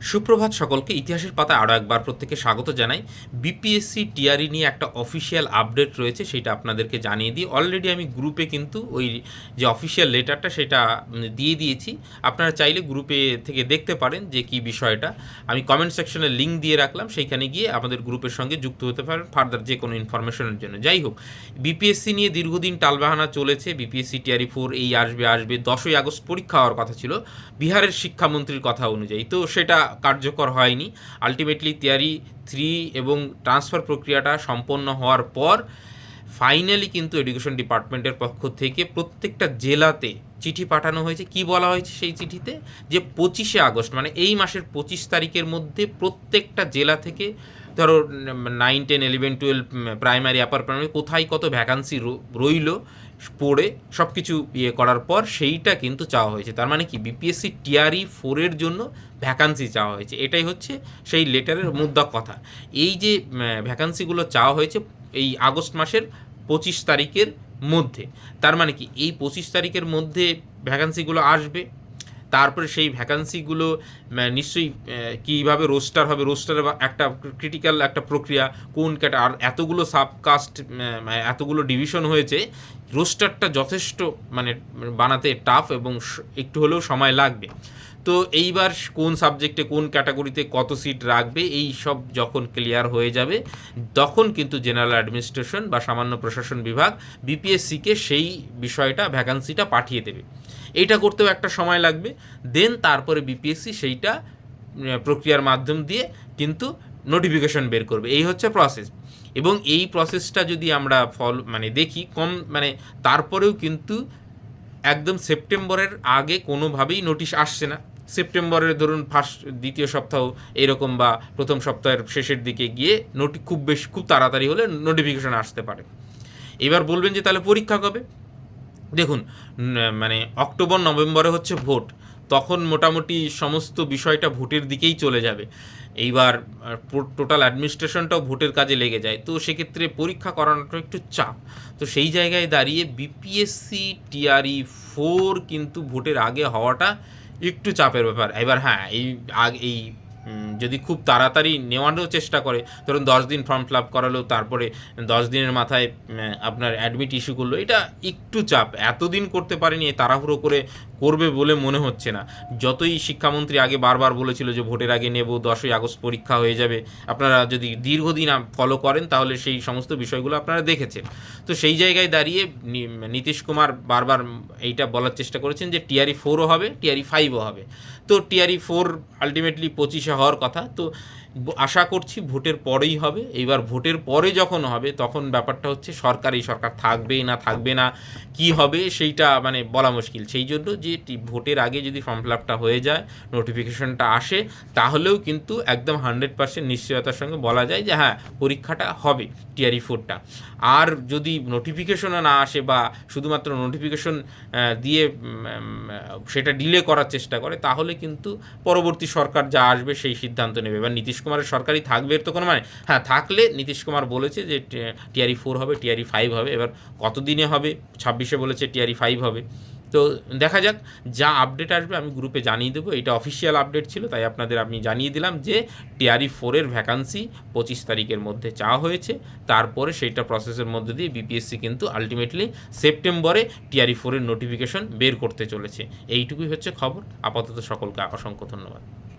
সুপ্রভাত সকলকে ইতিহাসের পাতায় আরও একবার প্রত্যেকে স্বাগত জানাই। বিপিএসসি টিআরই নিয়ে একটা অফিসিয়াল আপডেট রয়েছে, সেটা আপনাদেরকে জানিয়ে দিই। অলরেডি আমি গ্রুপে কিন্তু ওই যে অফিসিয়াল লেটারটা সেটা দিয়ে দিয়েছি। আপনারা চাইলে গ্রুপে থেকে দেখতে পারেন যে কি বিষয়টা। আমি কমেন্ট সেকশনে লিঙ্ক দিয়ে রাখলাম, সেইখানে গিয়ে আমাদের গ্রুপের সঙ্গে যুক্ত হতে পারেন ফার্দার যে কোনো ইনফরমেশনের জন্য। যাই হোক বিপিএসসি নিয়ে দীর্ঘদিন টালবাহানা চলেছে। বিপিএসসি টিআরই ফোর এই আসবে আসবে। দশই আগস্ট পরীক্ষা হওয়ার কথা ছিল। বিহারের শিক্ষামন্ত্রীর কথা অনুযায়ী। তো সেটা কার্যকর হয়নি। আলটিমেটলি তিয়ারি থ্রি এবং ট্রান্সফার প্রক্রিয়াটা সম্পন্ন হওয়ার পর ফাইনালি কিন্তু এডুকেশন ডিপার্টমেন্টের পক্ষ থেকে প্রত্যেকটা জেলাতে চিঠি পাঠানো হয়েছে। কি বলা হয়েছে সেই চিঠিতে? যে পঁচিশে আগস্ট মানে এই মাসের পঁচিশ তারিখের মধ্যে প্রত্যেকটা জেলা থেকে ধরো nine ten eleven twelve primary upper primary কোথায় কত ভ্যাকান্সি রইল, পড়ে সব কিছু ইয়ে করার পর সেইটা কিন্তু চাওয়া হয়েছে। তার মানে কি? বিপিএসসি টিআরই ফোরের জন্য ভ্যাকান্সি চাওয়া হয়েছে। এটাই হচ্ছে সেই লেটারের মুদ্রা কথা। এই যে ভ্যাকান্সিগুলো চাওয়া হয়েছে এই আগস্ট মাসের পঁচিশ তারিখের মধ্যে। তার মানে কি? এই পঁচিশ তারিখের মধ্যে ভ্যাকান্সিগুলো আসবে। তারপরে সেই ভ্যাকান্সিগুলো নিশ্চয়ই কীভাবে রোস্টার হবে রোস্টারের একটা ক্রিটিক্যাল একটা প্রক্রিয়া, কোন ক্যাটা, আর এতগুলো সাবকাস্ট এতগুলো ডিভিশন হয়েছে রোস্টারটা যথেষ্ট মানে বানাতে টাফ এবং একটু হলেও সময় লাগবে। তো এইবার কোন সাবজেক্টে কোন ক্যাটাগরিতে কত সিট রাখবে, এই সব যখন ক্লিয়ার হয়ে যাবে, তখন কিন্তু জেনারেল অ্যাডমিনিস্ট্রেশন বা সামান্য প্রশাসন বিভাগ বিপিএসসিকে সেই বিষয়টা ভ্যাকান্সিটা পাঠিয়ে দেবে। এইটা করতেও একটা সময় লাগবে। দেন তারপরে বিপিএসসি সেইটা প্রক্রিয়ার মাধ্যম দিয়ে কিন্তু নোটিফিকেশন বের করবে। এই হচ্ছে প্রসেস এবং এই প্রসেসটা যদি আমরা ফল মানে দেখি, কম মানে তারপরেও কিন্তু একদম সেপ্টেম্বরের আগে কোনোভাবেই নোটিশ আসছে না। সেপ্টেম্বরের ধরুন ফার্স্ট দ্বিতীয় সপ্তাহ এরকম বা প্রথম সপ্তাহের শেষের দিকে গিয়ে নোটি খুব বেশি, খুব তাড়াতাড়ি হলে নোটিফিকেশন আসতে পারে। এবার বলবেন যে তাহলে পরীক্ষা কবে? দেখুন মানে অক্টোবর, নভেম্বরে হচ্ছে ভোট। তখন মোটামুটি সমস্ত বিষয়টা ভোটের দিকেই চলে যাবে। এইবার টোটাল অ্যাডমিনিস্ট্রেশনটাও ভোটের কাজে লেগে যায়। তো সেক্ষেত্রে পরীক্ষা করানোটা একটু চাপ। তো সেই জায়গায় দাঁড়িয়ে বিপিএসসি টিআরই ফোর কিন্তু ভোটের আগে হওয়াটা একটু চাপের ব্যাপার। এবার হ্যাঁ এই আগ, এই যদি খুব তাড়াতাড়ি নেওয়ারও চেষ্টা করে, ধরুন দশ দিন ফর্ম ফিল আপ করালো, তারপরে দশ দিনের মাথায় আপনার অ্যাডমিট ইস্যু করল, এটা একটু চাপ। এতদিন করতে পারেনি তাড়াহুড়ো করে করবে বলে মনে হচ্ছে না। যতই শিক্ষামন্ত্রী আগে বারবার বলেছিল যে ভোটের আগে নেব, দশই আগস্ট পরীক্ষা হয়ে যাবে, আপনারা যদি দীর্ঘদিন ফলো করেন, তাহলে সেই সমস্ত বিষয়গুলো আপনারা দেখেছেন। তো সেই জায়গায় দাঁড়িয়ে নীতিশ কুমার বারবার এইটা বলার চেষ্টা করেছেন যে টিআরই ফোরও হবে, টিআরই ফাইভও হবে। তো টিআরই ফোর আলটিমেটলি পঁচিশে হওয়ার কথা, তো আশা করছি ভোটের পরেই হবে। এইবার ভোটের পরে যখন হবে, তখন ব্যাপারটা হচ্ছে সরকার, এই সরকার থাকবে না থাকবে না, কি হবে সেইটা মানে বলা মুশকিল। সেই জন্য যে ভোটের আগে যদি ফর্ম ফিল আপটা হয়ে যায়, নোটিফিকেশনটা আসে, তাহলেও কিন্তু একদম হান্ড্রেড পার্সেন্ট নিশ্চয়তার সঙ্গে বলা যায় যে হ্যাঁ পরীক্ষাটা হবে টিআরই ফোরটা। আর যদি নোটিফিকেশনও না আসে বা শুধুমাত্র নোটিফিকেশন দিয়ে সেটা ডিলে করার চেষ্টা করে, তাহলে কিন্তু পরবর্তী সরকার যা আসবে সেই সিদ্ধান্ত নেবে। এবার নীতিশ কুমারের সরকারই থাকবে এর তো কোনো মানে? হ্যাঁ থাকলে নীতিশ কুমার বলেছে যে টিআরই ফোর হবে, টিআরই ফাইভ হবে। এবার কত দিনে হবে? ছাব্বিশে বলেছে টিআরই ফাইভ হবে। তো দেখা যাক, যা আপডেট আসবে আমি গ্রুপে জানিয়ে দেবো। এটা অফিসিয়াল আপডেট ছিল, তাই আপনাদের আমি জানিয়ে দিলাম যে, টিআরই ফোরের ভ্যাকান্সি পঁচিশ তারিখের মধ্যে চাওয়া হয়েছে। তারপরে সেইটা প্রসেসের মধ্যে দিয়ে বিপিএসসি কিন্তু আলটিমেটলি সেপ্টেম্বরে টিআরই ফোরের নোটিফিকেশন বের করতে চলেছে। এইটুকুই হচ্ছে খবর। আপাতত সকলকে অসংখ্য ধন্যবাদ।